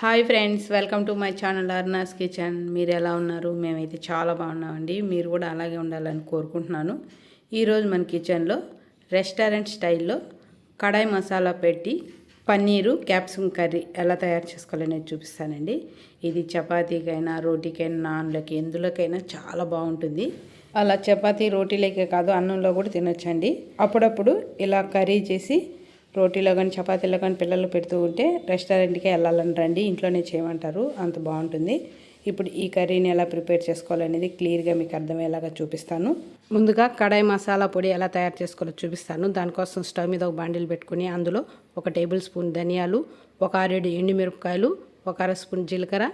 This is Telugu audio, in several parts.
Hi friends welcome to my channel Arna's kitchen. మీరు ఎలా ఉన్నారు? మేమైతే చాలా బాగున్నామండి. మీరు కూడా అలాగే ఉండాలని కోరుకుంటున్నాను. ఈరోజు మన కిచెన్లో రెస్టారెంట్ స్టైల్లో కడాయి మసాలా పెట్టి పన్నీరు క్యాప్సికమ్ కర్రీ ఎలా తయారు చేసుకోవాలనేది చూపిస్తానండి. ఇది చపాతీకైనా రోటీకైనా నాన్లకి ఎందులోకైనా చాలా బాగుంటుంది. అలా చపాతీ రోటీలకే కాదు అన్నంలో కూడా తినొచ్చండి. అప్పుడప్పుడు ఇలా కర్రీ చేసి రోటీలో కానీ చపాతీలో కానీ పిల్లలు పెడుతూ ఉంటే రెస్టారెంట్కే వెళ్ళాలని రండి ఇంట్లోనే చేయమంటారు. అంత బాగుంటుంది. ఇప్పుడు ఈ కర్రీని ఎలా ప్రిపేర్ చేసుకోవాలనేది క్లియర్గా మీకు అర్థమయ్యేలాగా చూపిస్తాను. ముందుగా కడాయి మసాలా పొడి ఎలా తయారు చేసుకోవాలో చూపిస్తాను. దానికోసం స్టవ్ మీద ఒక బాండిల్ పెట్టుకుని అందులో ఒక టేబుల్ స్పూన్ ధనియాలు ఒక ఆరేడు ఎండుమిరపకాయలు ఒక అర స్పూన్ జీలకర్ర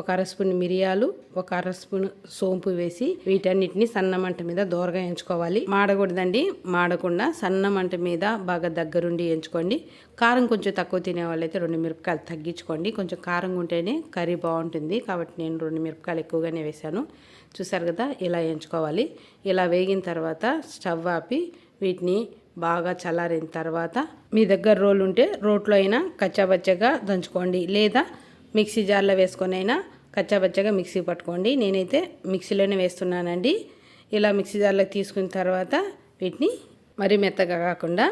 ఒక అర స్పూన్ మిరియాలు ఒక అర స్పూన్ సోంపు వేసి వీటన్నిటిని సన్న మంట మీద దోరగా ఎంచుకోవాలి. మాడకూడదండి. మాడకుండా సన్న మంట మీద బాగా దగ్గరుండి ఎంచుకోండి. కారం కొంచెం తక్కువ తినే వాళ్ళైతే రెండు మిరపకాయలు తగ్గించుకోండి. కొంచెం కారంగా ఉంటేనే కర్రీ బాగుంటుంది. కాబట్టి నేను రెండు మిరపకాయలు ఎక్కువగానే వేశాను. చూసారు కదా ఇలా ఎంచుకోవాలి. ఇలా వేగిన తర్వాత స్టవ్ ఆపి వీటిని బాగా చల్లారిన తర్వాత మీ దగ్గర రోలు ఉంటే రోట్లో అయినా కచ్చాబచ్చగా దంచుకోండి. లేదా మిక్సీ జార్లో వేసుకొని అయినా కచ్చాబచ్చగా మిక్సీ పట్టుకోండి. నేనైతే మిక్సీలోనే వేస్తున్నానండి. ఇలా మిక్సీ జార్లోకి తీసుకున్న తర్వాత వీటిని మరీ మెత్తగా కాకుండా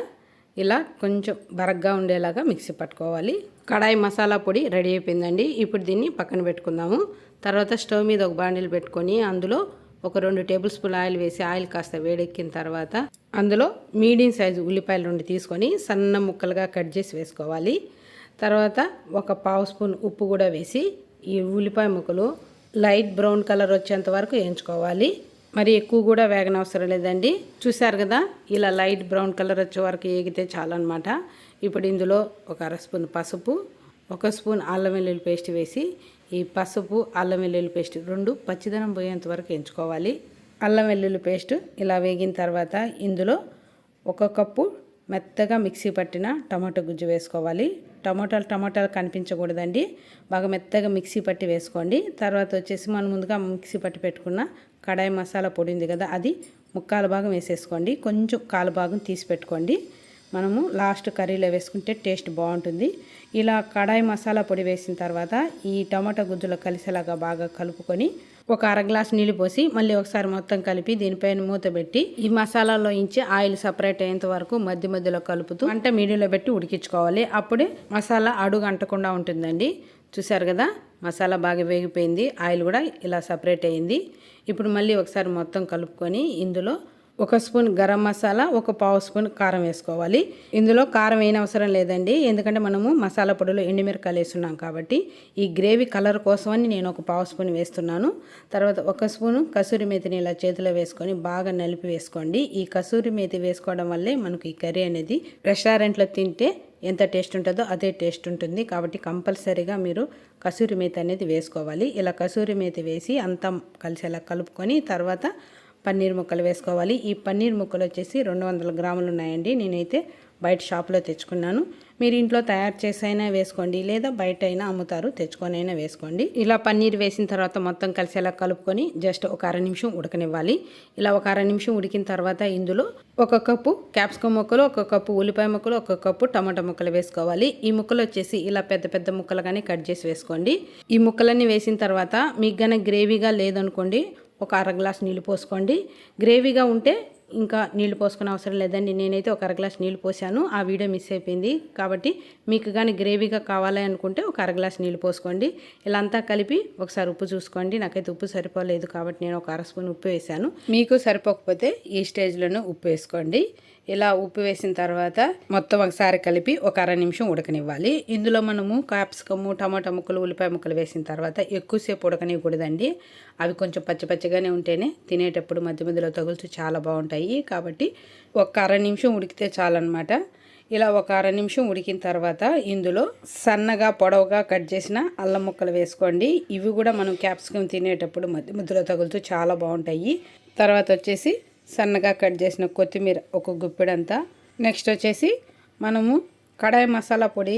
ఇలా కొంచెం బరగ్గా ఉండేలాగా మిక్సీ పట్టుకోవాలి. కడాయి మసాలా పొడి రెడీ అయిపోయిందండి. ఇప్పుడు దీన్ని పక్కన పెట్టుకుందాము. తర్వాత స్టవ్ మీద ఒక బాండిల్ పెట్టుకొని అందులో ఒక రెండు టేబుల్ స్పూన్ ఆయిల్ వేసి ఆయిల్ కాస్త వేడెక్కిన తర్వాత అందులో మీడియం సైజు ఉల్లిపాయలు రెండు తీసుకొని సన్న ముక్కలుగా కట్ చేసి వేసుకోవాలి. తర్వాత ఒక పావు స్పూన్ ఉప్పు కూడా వేసి ఈ ఉల్లిపాయ ముక్కలు లైట్ బ్రౌన్ కలర్ వచ్చేంత వరకు వేయించుకోవాలి. మరి ఎక్కువ కూడా వేగనవసరం లేదండి. చూసారు కదా ఇలా లైట్ బ్రౌన్ కలర్ వచ్చే వరకు ఏగితే చాలన్నమాట. ఇప్పుడు ఇందులో ఒక అర స్పూన్ పసుపు ఒక స్పూన్ అల్లం వెల్లుల్లి పేస్ట్ వేసి ఈ పసుపు అల్లం వెల్లుల్లి పేస్ట్ రెండు పచ్చిదనం పోయేంత వరకు ఎంచుకోవాలి అల్లం వెల్లుల్లి పేస్ట్ ఇలా వేగిన తర్వాత ఇందులో ఒక కప్పు మెత్తగా మిక్సీ పట్టిన టమాటో గుజ్జు వేసుకోవాలి. టమాటాలు టమాటాలు కనిపించకూడదండి. బాగా మెత్తగా మిక్సీ పట్టి వేసుకోండి. తర్వాత వచ్చేసి మనం ముందుగా మిక్సీ పట్టి పెట్టుకున్న కడాయి మసాలా పొడి ఉంది కదా అది ముక్కాల భాగం వేసేసుకోండి. కొంచెం కాలు భాగం తీసి పెట్టుకోండి. మనము లాస్ట్ కర్రీలో వేసుకుంటే టేస్ట్ బాగుంటుంది. ఇలా కడాయి మసాలా పొడి వేసిన తర్వాత ఈ టమాటా గుజ్జులో కలిసేలాగా బాగా కలుపుకొని ఒక అర గ్లాస్ నీళ్ళు పోసి మళ్ళీ ఒకసారి మొత్తం కలిపి దీనిపైన మూత పెట్టి ఈ మసాలాలో ఇంచి ఆయిల్ సపరేట్ అయ్యేంత వరకు మధ్య మధ్యలో కలుపుతూ అంటే మీడియంలో పెట్టి ఉడికించుకోవాలి. అప్పుడే మసాలా అడుగు అంటకుండా ఉంటుందండి. చూసారు కదా? మసాలా బాగా వేగిపోయింది. ఆయిల్ కూడా ఇలా సపరేట్ అయ్యింది. ఇప్పుడు మళ్ళీ ఒకసారి మొత్తం కలుపుకొని ఇందులో ఒక స్పూన్ గరం మసాలా ఒక పావు స్పూన్ కారం వేసుకోవాలి. ఇందులో కారం వేయని అవసరం లేదండి. ఎందుకంటే మనము మసాలా పొడిలో ఎండుమిరకాయలు వేస్తున్నాం కాబట్టి ఈ గ్రేవీ కలర్ కోసమని నేను ఒక పావు స్పూన్ వేస్తున్నాను. తర్వాత ఒక స్పూను కసూరి మేతిని ఇలా చేతిలో వేసుకొని బాగా నలిపి వేసుకోండి. ఈ కసూరి మేతి వేసుకోవడం వల్లే మనకు ఈ కర్రీ అనేది రెస్టారెంట్లో తింటే ఎంత టేస్ట్ ఉంటుందో అదే టేస్ట్ ఉంటుంది. కాబట్టి కంపల్సరీగా మీరు కసూరి మేతి అనేది వేసుకోవాలి. ఇలా కసూరి మేతి వేసి అంతా కలిసేలా కలుపుకొని తర్వాత పన్నీర్ ముక్కలు వేసుకోవాలి. ఈ పన్నీర్ ముక్కలు వచ్చేసి రెండు వందల గ్రాములు ఉన్నాయండి. నేనైతే బయట షాప్లో తెచ్చుకున్నాను. మీరు ఇంట్లో తయారు చేసైనా వేసుకోండి. లేదా బయట అయినా అమ్ముతారు. తెచ్చుకొనైనా వేసుకోండి. ఇలా పన్నీర్ వేసిన తర్వాత మొత్తం కలిసేలా కలుపుకొని జస్ట్ ఒక అర నిమిషం ఉడకనివ్వాలి. ఇలా ఒక అర నిమిషం ఉడికిన తర్వాత ఇందులో ఒక కప్పు క్యాప్సికమ్ ముక్కలు ఒక కప్పు ఉల్లిపాయ ముక్కలు ఒక కప్పు టమాటా ముక్కలు వేసుకోవాలి. ఈ ముక్కలు వచ్చేసి ఇలా పెద్ద పెద్ద ముక్కలుగానే కట్ చేసి వేసుకోండి. ఈ ముక్కలన్నీ వేసిన తర్వాత మీకు గనక గ్రేవీగా లేదనుకోండి ఒక అర గ్లాస్ నీళ్ళు పోసుకోండి. గ్రేవీగా ఉంటే ఇంకా నీళ్ళు పోసుకునే అవసరం లేదండి. నేనైతే ఒక అర గ్లాస్ నీళ్ళు పోసాను. ఆ వీడియో మిస్ అయిపోయింది. కాబట్టి మీకు కానీ గ్రేవీగా కావాలి అనుకుంటే ఒక అర గ్లాస్ నీళ్ళు పోసుకోండి. ఇలా అంతా కలిపి ఒకసారి ఉప్పు చూసుకోండి. నాకైతే ఉప్పు సరిపోలేదు కాబట్టి నేను ఒక అర స్పూన్ ఉప్పు వేసాను. మీకు సరిపోకపోతే ఈ స్టేజ్లోనే ఉప్పు వేసుకోండి. ఇలా ఉప్పు వేసిన తర్వాత మొత్తం ఒకసారి కలిపి ఒక అర నిమిషం ఉడకనివ్వాలి. ఇందులో మనము క్యాప్సికము టమాటా ముక్కలు ఉల్లిపాయ ముక్కలు వేసిన తర్వాత ఎక్కువసేపు ఉడకనివ్వకూడదండి. అవి కొంచెం పచ్చి పచ్చిగానే ఉంటేనే తినేటప్పుడు మధ్య మధ్యలో తగులుతూ చాలా బాగుంటాయి. కాబట్టి ఒక అర నిమిషం ఉడికితే చాలన్నమాట. ఇలా ఒక అర నిమిషం ఉడికిన తర్వాత ఇందులో సన్నగా పొడవుగా కట్ చేసిన అల్లం ముక్కలు వేసుకోండి. ఇవి కూడా మనం క్యాప్సికమ్ తినేటప్పుడు మధ్య మధ్యలో తగులుతూ చాలా బాగుంటాయి. తర్వాత వచ్చేసి సన్నగా కట్ చేసిన కొత్తిమీర ఒక గుప్పెడంతా. నెక్స్ట్ వచ్చేసి మనము కడాయి మసాలా పొడి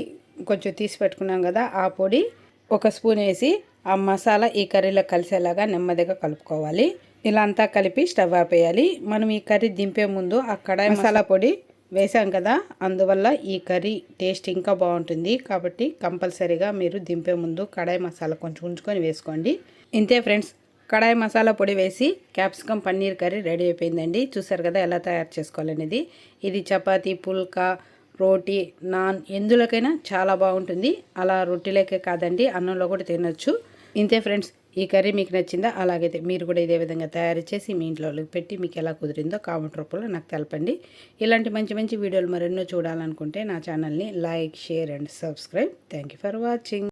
కొంచెం తీసి పెట్టుకున్నాం కదా ఆ పొడి ఒక స్పూన్ వేసి ఆ మసాలా ఈ కర్రీలో కలిసేలాగా నెమ్మదిగా కలుపుకోవాలి. ఇలా అంతా కలిపి స్టవ్ ఆపేయాలి. మనం ఈ కర్రీ దింపే ముందు ఆ కడాయి మసాలా పొడి వేసాం కదా అందువల్ల ఈ కర్రీ టేస్ట్ ఇంకా బాగుంటుంది. కాబట్టి కంపల్సరీగా మీరు దింపే ముందు కడాయి మసాలా కొంచెం ఉంచుకొని వేసుకోండి. ఇంతే ఫ్రెండ్స్ కడాయి మసాలా పొడి వేసి క్యాప్సికమ్ పన్నీర్ కర్రీ రెడీ అయిపోయిందండి. చూసారు కదా ఎలా తయారు చేసుకోవాలనేది. ఇది చపాతీ పుల్కా రోటీ నాన్ ఎందులోకైనా చాలా బాగుంటుంది. అలా రొట్టెలకే కాదండి అన్నంలో కూడా తినొచ్చు. ఇంతే ఫ్రెండ్స్ ఈ కర్రీ మీకు నచ్చిందా? అలాగైతే మీరు కూడా ఇదే విధంగా తయారు చేసి మీ ఇంట్లో పెట్టి మీకు ఎలా కుదిరిందో కామెంట్ రూపంలో నాకు తెలపండి. ఇలాంటి మంచి మంచి వీడియోలు మరెన్నో చూడాలనుకుంటే నా ఛానల్ని like share and subscribe. Thank for watching.